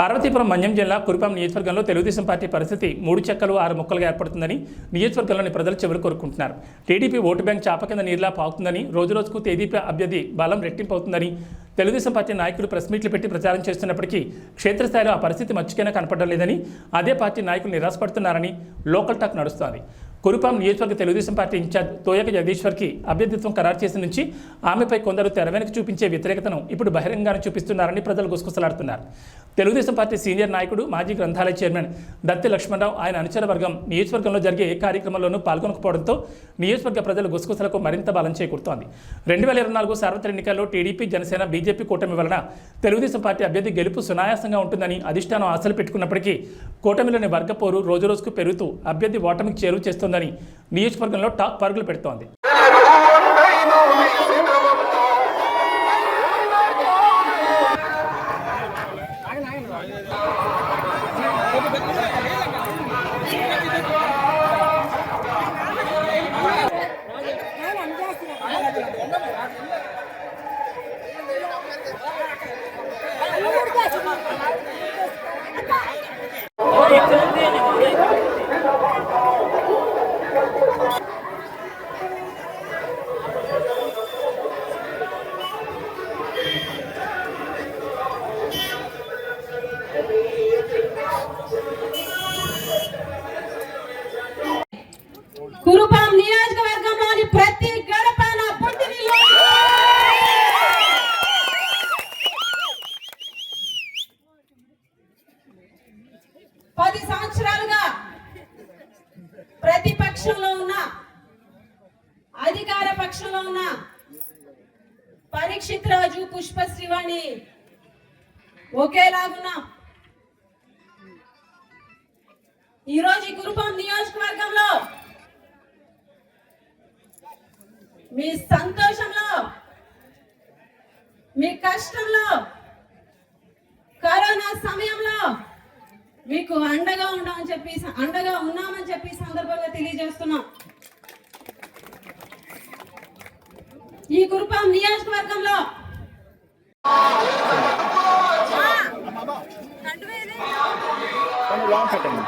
పార్వతీపురం మంజం జిల్లా కురుపాం నియోజకవర్గంలో తెలుగుదేశం పార్టీ పరిస్థితి మూడు చెక్కలు ఆరు ముక్కలుగా ఏర్పడుతుందని నియోజకవర్గంలోని ప్రజలు చివరి కోరుకుంటున్నారు టీడీపీ ఓటు బ్యాంక్ చాప కింద నీరులా పాకుతుందని రోజురోజుకు టీడీపీ అభ్యర్థి బలం రెట్టింపు అవుతుందని తెలుగుదేశం పార్టీ నాయకులు ప్రెస్ మీట్లు పెట్టి ప్రచారం చేస్తున్నప్పటికీ క్షేత్రస్థాయిలో ఆ పరిస్థితి మర్చికైనా కనపడడం లేదని అదే పార్టీ నాయకులు నిరాశపడుతున్నారని లోకల్ టాక్ నడుస్తోంది. కురుపాం నియోజకవర్గ తెలుగుదేశం పార్టీ ఇన్ఛార్జ్ తోయక జగదీశ్వర్కి అభ్యర్థిత్వం ఖరారు చేసిన నుంచి ఆమెపై కొందరు తెర వెనక చూపించే వ్యతిరేకతను ఇప్పుడు బహిరంగానే చూపిస్తున్నారని ప్రజలు గుసగుసలాడుతున్నారు. తెలుగుదేశం పార్టీ సీనియర్ నాయకుడు మాజీ గ్రంథాలయ చైర్మన్ దత్తి లక్ష్మణరావు ఆయన అనుచర వర్గం నియోజకవర్గంలో జరిగే ఏ కార్యక్రమంలోనూ పాల్గొనకపోవడంతో నియోజకవర్గ ప్రజల గుసగుసలకు మరింత బలం చేకూరుతోంది. రెండు వేల ఇరవై నాలుగు సార్వత్రిక ఎన్నికల్లో టీడీపీ జనసేన బీజేపీ కూటమి వలన తెలుగుదేశం పార్టీ అభ్యర్థి గెలుపు సునాయాసంగా ఉంటుందని అధిష్టానం ఆశలు పెట్టుకున్నప్పటికీ కూటమిలోని వర్గపోరు రోజురోజుకు పెరుగుతూ అభ్యర్థి ఓటమికి చేరువ చేస్తోందని నియోజకవర్గంలో టాక్ పరుగులు పెడుతోంది. হয় కురుపాం నియోజకవర్గంలోని ప్రతి గడపన పుట్టినిల్లు పది సంవత్సరాలుగా ప్రతిపక్షంలో ఉన్న అధికార పక్షంలో ఉన్న పరీక్షిత్ రాజు పుష్ప శివణి ఒకేలాగున్నా. ఈరోజు ఈ నియోజకవర్గం నియోజకవర్గంలో మీ సంతోషంలో మీ కష్టంలో కరోనా సమయంలో మీకు అండగా ఉండమని చెప్పి అండగా ఉన్నామని చెప్పి ఈ సందర్భంగా తెలియజేస్తున్నాం. ఈ కురుపాం నియోజకవర్గంలో కొన్ని లాంగ్ పెట్టండి.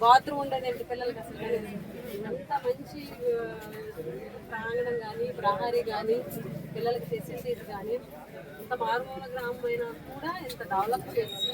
బాత్రూమ్ ఉండేది పిల్లలకి అసలు అంత మంచి ప్రాంగణం కానీ ప్రహారీ కానీ పిల్లలకి ఫెసిలిటీస్ కానీ ఇంత మారుమూల గ్రామం అయినా కూడా ఇంత డెవలప్ చేసి